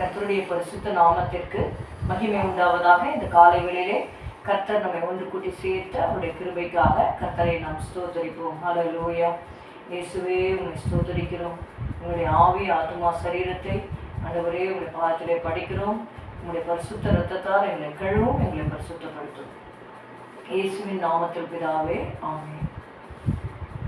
கர்த்தருடைய பரிசுத்த நாமத்திற்கு மகிமை உண்டாவதாக இந்த காலை வேளையிலே கர்த்தர் நம்மை ஒன்று கூட்டி சேர்த்து அவருடைய கிருபைக்காக கர்த்தரை நாம் ஸ்தோத்தரிப்போம் ஹalleluya இயேசுவே உங்களை ஸ்தோத்தரிக்கிறோம். உங்களுடைய ஆவி ஆத்மா சரீரத்தை அந்தவரே உங்களுடைய பாதத்திலே படிக்கிறோம். உங்களுடைய பரிசுத்த ரத்தத்தால் எங்களை கழுவும் எங்களை பரிசுத்தப்படுத்தும். இயேசுவின் நாமத்தில் பிதாவே ஆமே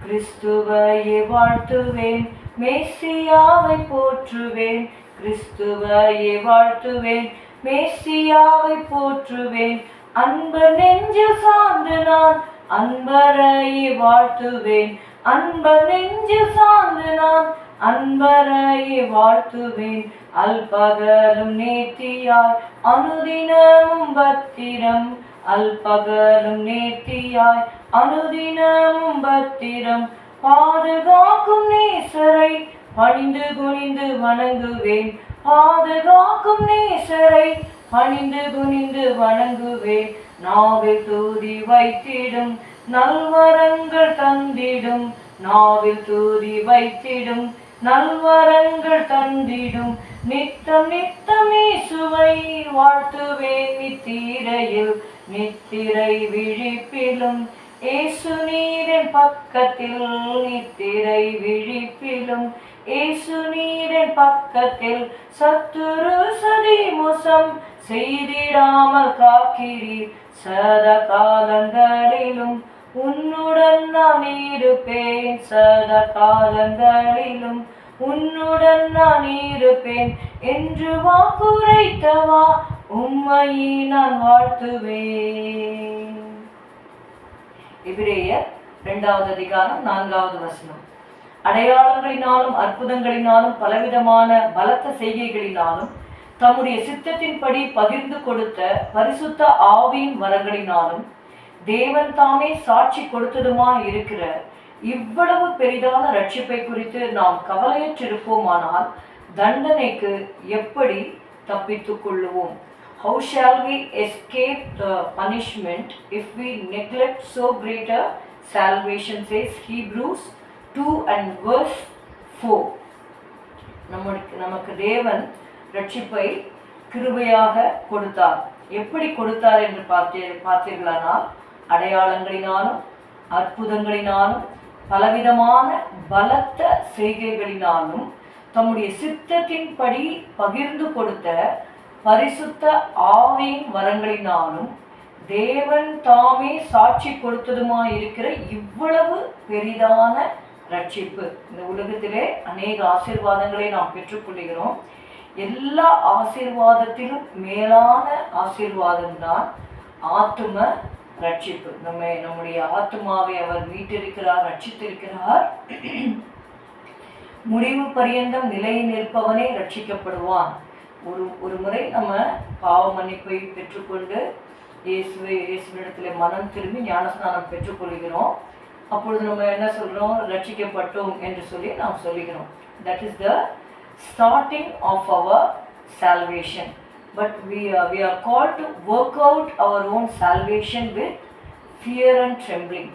கிறிஸ்துவையே வாழ்த்துவேன் மேசியாவை போற்றுவேன் கிறிஸ்துவையே வாழ்த்துவேன். மேசியாவை போற்றுவேன். அன்பர் நெஞ்சில் சார்ந்து நான் அன்பரையே வாழ்த்துவேன். அன்பர் நெஞ்சில் சார்ந்து நான் அன்பரையே வாழ்த்துவேன். அல்பகலும் நேர்த்தியாய் அனுதினமும் பத்திரம். அல்பகலும் நேர்த்தியாய் அனுதினமும் பத்திரம். பாதுகாக்கும் நேசரை அணிந்து குனிந்து வணங்குவேன். பாதுகாக்கும் நேசரை அணிந்து குனிந்து வணங்குவேன். நாவில் தூதி வைத்திடும் நல்வரங்கள் தந்திடும். நாவில் தூதி வைத்திடும் நல்வரங்கள் தந்திடும். நித்தம் நித்தமே சுவை வாழ்த்துவேன் நித்திரையில். நித்திரை விழிப்பிலும் ஏசு பக்கத்தில் நித்திரை விழிப்பிலும் ஏசு நீரின் பக்கத்தில் சத்துரு சதி முசம் செய்திடாமல் காக்கிறீர். சத காலங்களிலும் உன்னுடன் நான் இருப்பேன். சத காலங்களிலும் உன்னுடன் நான் இருப்பேன். என்று வாக்குரைத்தவா உம்மையை நான் வாழ்த்துவேன். எபிரேயர் இரண்டாவது அதிகாரம் நான்காவது வசனம். அடையாளங்களினாலும் அற்புதங்களினாலும் பலவிதமான பலத்த செய்கைகளினாலும் தம்முடைய சித்தத்தின்படி பகிர்ந்து கொடுத்த பரிசுத்த ஆவியின் வரங்களினாலும் தேவன் தாமே சாட்சி கொடுத்ததுமா இருக்கிற இவ்வளவு பெரிதான ரட்சிப்பை குறித்து நாம் கவலையற்றிருப்போமானால் தண்டனைக்கு எப்படி தப்பித்துக் கொள்ளுவோம்? How shall we escape the punishment if we neglect so greater salvation, says Hebrews 2 and verse 4. நம்மளுக்கு நமக்கு தேவன் ரட்சிப்பை கிருபையாக கொடுத்தார் எப்படி கொடுத்தார் என்று பார்த்தே பார்த்தீர்களானால் அடையாளங்களினாலும் அற்புதங்களினாலும் பலவிதமான பலத்த செய்கைகளினாலும் தம்முடைய சித்தத்தின்படி பகிர்ந்து கொடுத்த பரிசுத்த ஆவியின் வரங்களினாலும் தேவன் தாமே சாட்சி கொடுத்ததுமா இருக்கிற இவ்வளவு பெரிதான ரட்சிப்பு. இந்த உலகத்திலே அநேக ஆசீர்வாதங்களை நாம் பெற்றுக்கொள்கிறோம் எல்லா ஆசீர்வாதத்திலும் மேலான ஆசீர்வாதம் தான் ஆத்தும ரட்சிப்பு. நம்ம நம்முடைய ஆத்மாவை அவர் மீட்டிருக்கிறார் ரட்சித்திருக்கிறார். முடிவு பரியந்தம் நிலையில் நிற்பவனே ரட்சிக்கப்படுவான். ஒரு ஒரு முறை நம்ம பாவ மன்னிப்பை பெற்றுக்கொண்டு இயேசுவை இயேசுவிடத்தில் மனம் திரும்பி ஞானஸ்நானம் பெற்றுக்கொள்கிறோம். அப்பொழுது நம்ம என்ன சொல்கிறோம் ரட்சிக்கப்பட்டோம் என்று சொல்லி நாம் சொல்லுகிறோம். That is the starting of our salvation but we are, we are call to work out our own salvation with fear and trembling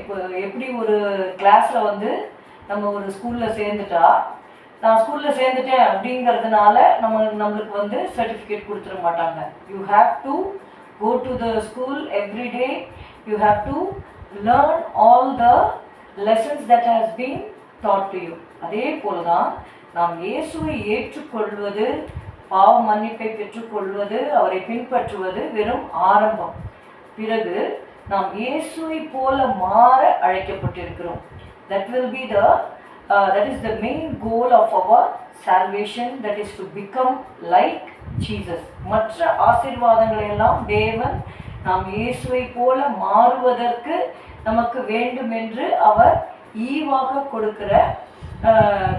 இப்போ எப்படி ஒரு கிளாஸில் வந்து நம்ம ஒரு ஸ்கூலில் சேர்ந்துட்டா நான் ஸ்கூலில் சேர்ந்துட்டேன் அப்படிங்கிறதுனால நம்ம நம்மளுக்கு வந்து சர்டிஃபிகேட் கொடுத்துட மாட்டாங்க. You have to go to the school every day you have to learn all the lessons that has been taught to you அதே போல தான் நாம் இயேசுவை ஏற்றுக்கொள்வது பாவ மன்னிப்பை பெற்றுக்கொள்வது அவரை பின்பற்றுவது வெறும் ஆரம்பம். பிறகு நாம் இயேசுவை போல மாற அழைக்கப்பட்டிருக்கிறோம். That will be the that is the main goal of our salvation that is to become like Jesus மற்ற ஆசீர்வாதங்களை எல்லாம் தேவன் நாம் இயேசுவை போல மாறுவதற்கு நமக்கு வேண்டும் என்று அவர் ஈவாக கொடுக்கிற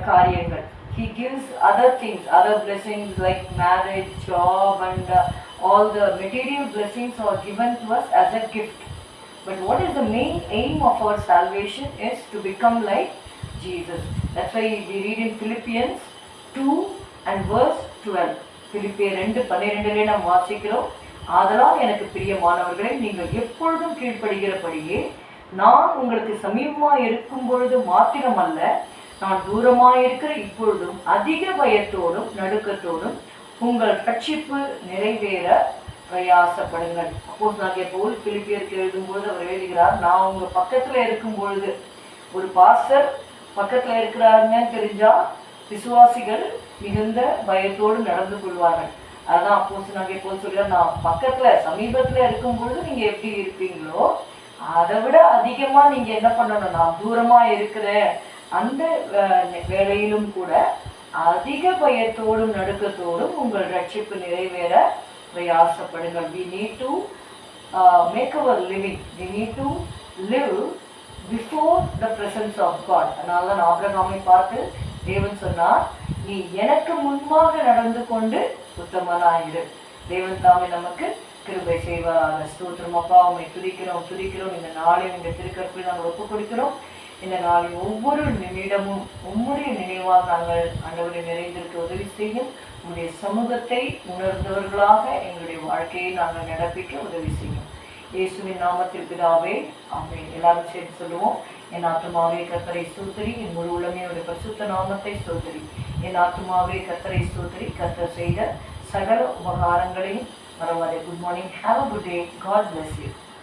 காரியங்கள் he gives other things other blessings like marriage job and all the material blessings are given to us as a gift but what is the main aim of our salvation is to become like Jesus that's why read in Philippians two and verse twelve 12. பிலிப்பியர் ரெண்டு பன்னிரெண்டுலேயே நாம் வாசிக்கிறோம் ஆதலால் எனக்கு பிரியமானவர்களே நீங்கள் எப்பொழுதும் கீழ்ப்படுகிறபடியே நான் உங்களுக்கு சமீபமாக இருக்கும் பொழுது மாத்திரமல்ல நான் தூரமாக இருக்கிற இப்பொழுதும் அதிக பயத்தோடும் நடுக்கத்தோடும் உங்கள் ரட்சிப்பு நிறைவேற பிரயாசப்படுங்கள் அப்போ நாங்கள் போல் பிலிப்பியருக்கு எழுதும்போது அவர் எழுதுகிறார் நான் உங்கள் பக்கத்தில் இருக்கும் பொழுது ஒரு பாஸ்டர் பக்கத்தில் இருக்கிறாருன்னு தெரிஞ்சால் விசுவாசிகள் மிகுந்த பயத்தோடு நடந்து கொள்வார்கள். அதான் அப்போ நாங்கள் இப்போ சொல்ல நான் பக்கத்தில் சமீபத்தில் இருக்கும் பொழுது நீங்கள் எப்படி இருப்பீங்களோ அதை விட அதிகமாக நீங்கள் என்ன பண்ணணும்? நான் தூரமாக இருக்கிறேன். அந்த வேலையிலும் கூட அதிக பயத்தோடும் நடுக்கத்தோடும் உங்கள் ரட்சிப்பு நிறைவேற பிரயாசப்படுங்கள். We need to make our living we need to live before the presence of God அதனால தான் ஆபிரகாமை பார்த்து தேவன் சொன்னார் நீ எனக்கு முன்பாக நடந்து கொண்டு உத்தமனாயிரு தேவன் தாமே நமக்கு கிருபை செய்வாராக. ஸ்தோத்திரம். அப்பா உண்மை துதிக்கிறோம் துதிக்கிறோம். இந்த நாளையும் இந்த திருக்கற்பில் நாங்கள் ஒப்பு கொடுக்கிறோம். இந்த நாளில் ஒவ்வொரு நிமிடமும் உம்முடைய நினைவாக நாங்கள் அண்டவரை நிறைந்திருக்க உதவி செய்யும். உங்களுடைய சமூகத்தை உணர்ந்தவர்களாக எங்களுடைய வாழ்க்கையை நாங்கள் நடப்பிக்க உதவி செய்யும். இயேசுவின் நாமத்தில் பிதாவே அவை எல்லாரும் சேர்ந்து சொல்லுவோம். என் ஆத்மாவே கத்தரை ஸ்தோத்திரி. என் முழு உலமையோட பசுத்த பரிசுத்த நாமத்தை ஸ்தோத்திரி. என் ஆத்மாவே கத்தரை ஸ்தோத்திரி கத்தர் செய்த சகல உபகாரங்களையும் பரவாயில்லை good morning have a good day God bless you